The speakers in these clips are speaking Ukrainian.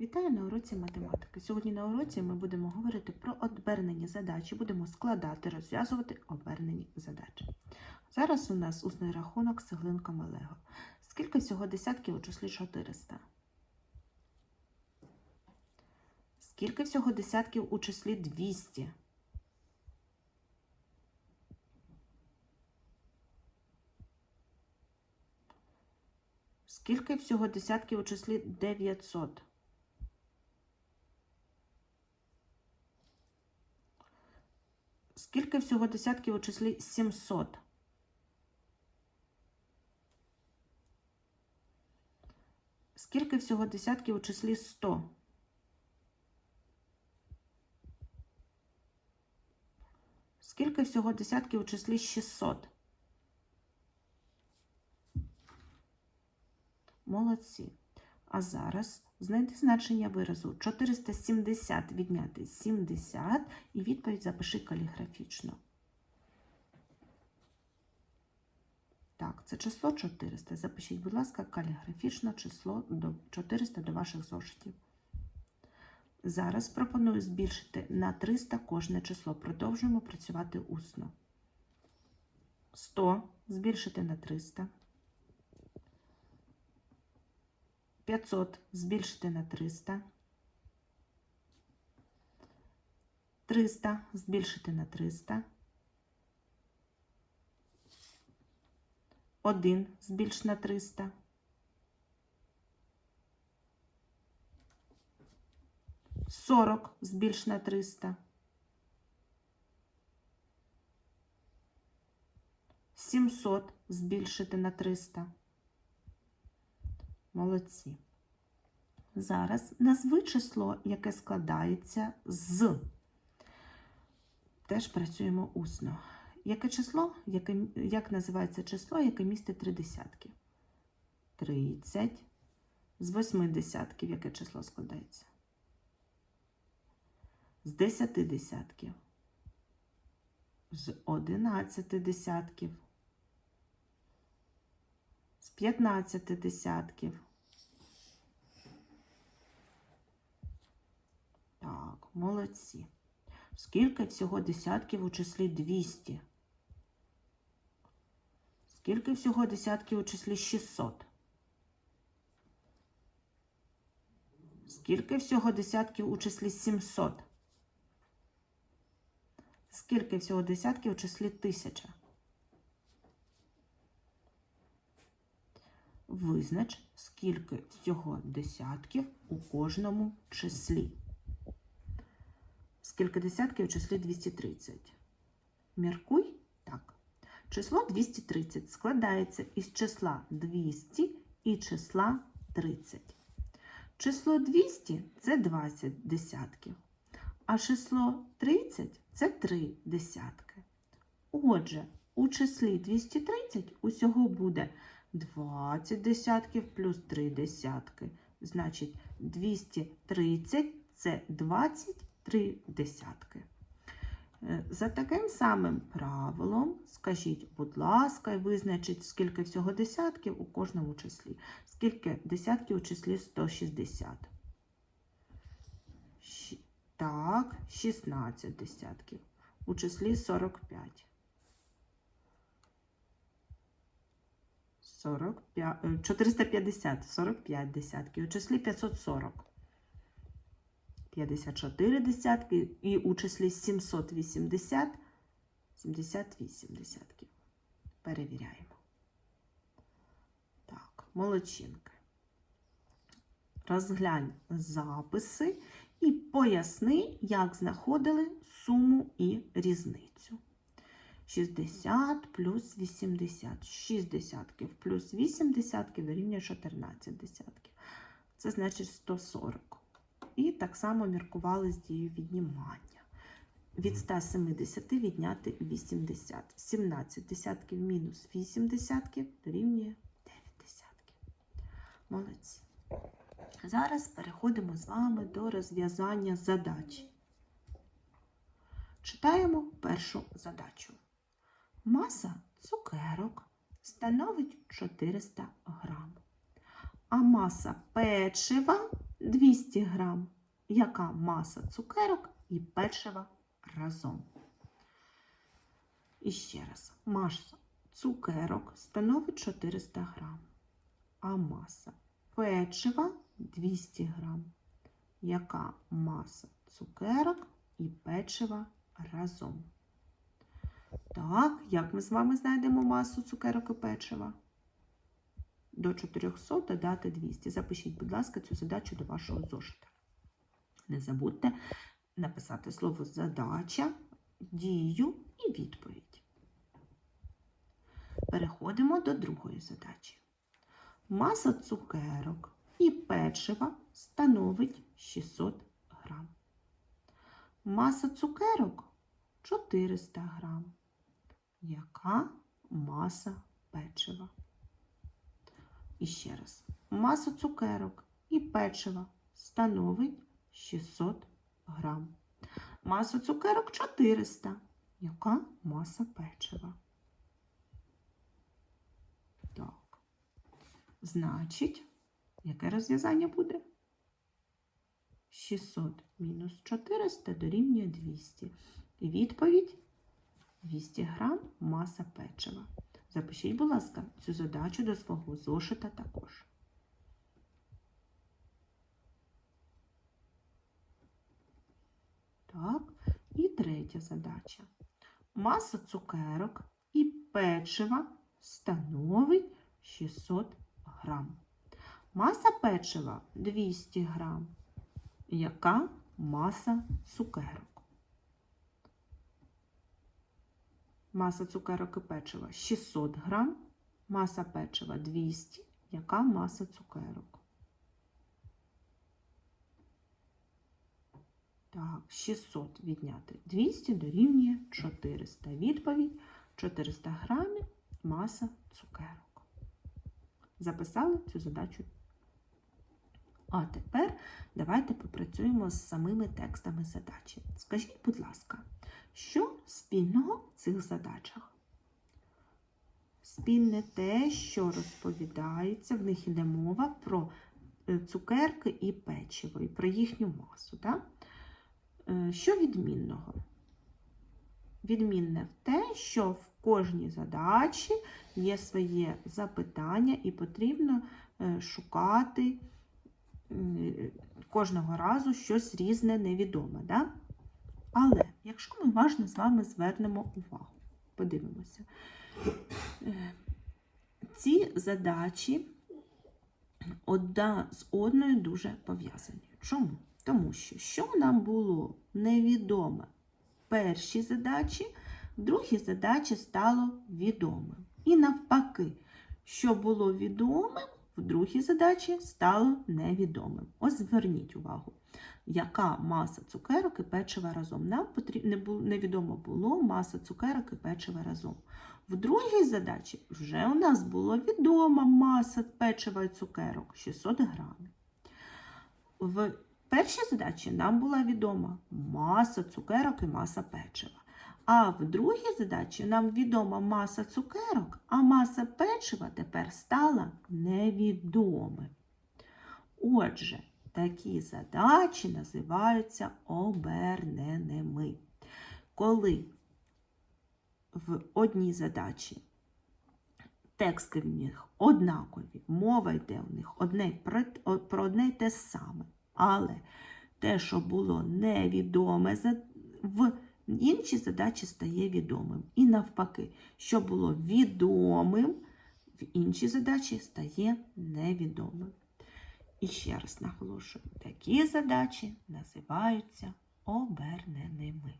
Вітаю на уроці математики. Сьогодні на уроці ми будемо говорити про обернені задачі, будемо складати, розв'язувати обернені задачі. Зараз у нас усний рахунок з цеглинками Лего. Скільки всього десятків у числі 400? Скільки всього десятків у числі 200? Скільки всього десятків у числі 900? Скільки всього десятків у числі 700? Скільки всього десятків у числі 100? Скільки всього десятків у числі 600? Молодці. А зараз знайди значення виразу 470 відняти 70 і відповідь запиши каліграфічно. Так, це число 400. Запишіть, будь ласка, каліграфічно число 400 до ваших зошитів. Зараз пропоную збільшити на 300 кожне число. Продовжуємо працювати усно. 100 збільшити на 300. 500 збільшити на 300. 300 збільшити на 300. 1 збільш на 300. 40 збільш на 300. 700 збільшити на 300. Молодці. Зараз назви число, яке складається з. Теж працюємо усно. Яке число? Яке, як називається число, яке містить три десятки? 30. З восьми десятків яке число складається? З десяти десятків. З одинадцяти десятків. З 15 десятків. Так, молодці. Скільки всього десятків у числі 200? Скільки всього десятків у числі 600? Скільки всього десятків у числі 700? Скільки всього десятків у числі 1000? Визнач, скільки всього десятків у кожному числі. Скільки десятків у числі 230? Міркуй так. Число 230 складається із числа 200 і числа 30. Число 200 це 20 десятків, а число 30 це 3 десятки. Отже, у числі 230 усього буде 20 десятків плюс 3 десятки. Значить, 230 це 23 десятки. Е, За таким самим правилом, скажіть, будь ласка, і визначіть, скільки всього десятків у кожному числі. Скільки десятків у числі 160. Так, 16 десятків. У числі 45. 45, е, 450, 45 десятків, у числі 540. 54 десятки і у числі 780, 78 десятків. Перевіряємо. Так, молодчинки. Розглянь записи і поясни, як знаходили суму і різницю. 60 плюс 80. 6 десятків плюс 8 десятків дорівнює 14 десятків. Це значить 140. І так само міркували з дією віднімання. Від 170 відняти 80. 17 десятків мінус 8 десятків дорівнює 9 десятків. Молодці. Зараз переходимо з вами до розв'язання задачі. Читаємо першу задачу. Маса цукерок становить 400 грам, а маса печива 200 грам. Яка маса цукерок і печива разом? І ще раз, маса цукерок становить 400 грам, а маса печива 200 грам. Яка маса цукерок і печива разом? Так, як ми з вами знайдемо масу цукерок і печива? До 400 додати 200. Запишіть, будь ласка, цю задачу до вашого зошита. Не забудьте написати слово задача, дію і відповідь. Переходимо до другої задачі. Маса цукерок і печива становить 600 грам. Маса цукерок 400 грам. Яка маса печива? І ще раз. Маса цукерок і печива становить 600 грам. Маса цукерок 400. Яка маса печива? Так. Значить, яке розв'язання буде? 600 мінус 400 дорівнює 200. І відповідь 200 грам маса печива. Запишіть, будь ласка, цю задачу до свого зошита також. Так, і третя задача. Маса цукерок і печива становить 600 грам. Маса печива 200 грам. Яка маса цукерок? Маса цукерок і печива 600 грам, маса печива 200. Яка маса цукерок? Так, 600 відняти 200 дорівнює 400. Відповідь 400 грамів маса цукерок. Записали цю задачу. А тепер давайте попрацюємо з самими текстами задачі. Скажіть, будь ласка, що спільного в цих задачах? Спільне те, що розповідається, в них іде мова про е, цукерки і печиво, і про їхню масу. Так? Е, Що відмінного? Відмінне в те, що в кожній задачі є своє запитання, і потрібно е, шукати кожного разу щось різне невідоме. Да? Але якщо ми уважно з вами звернемо увагу, подивимося, Е, ці задачі одна з одною дуже пов'язані. Чому? Тому що що нам було невідоме в першій задачі, в другій задачі стало відомим. І навпаки, що було відомим, в другій задачі стало невідомим. Ось зверніть увагу, яка маса цукерок і печива разом. Нам невідомо було маса цукерок і печива разом. В другій задачі вже у нас була відома маса печива і цукерок 600 грамів. В першій задачі нам була відома маса цукерок і маса печива. А в другій задачі нам відома маса цукерок, а маса печива тепер стала невідомим. Отже, такі задачі називаються оберненими. Коли в одній задачі тексти в них однакові, мова йде у них одне, про одне й те саме. Але те, що було невідоме в іншій задачі стає відомим. І навпаки, що було відомим, в іншій задачі стає невідомим. І ще раз наголошую, такі задачі називаються оберненими.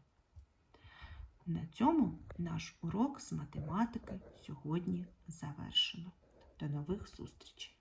На цьому наш урок з математики сьогодні завершено. До нових зустрічей!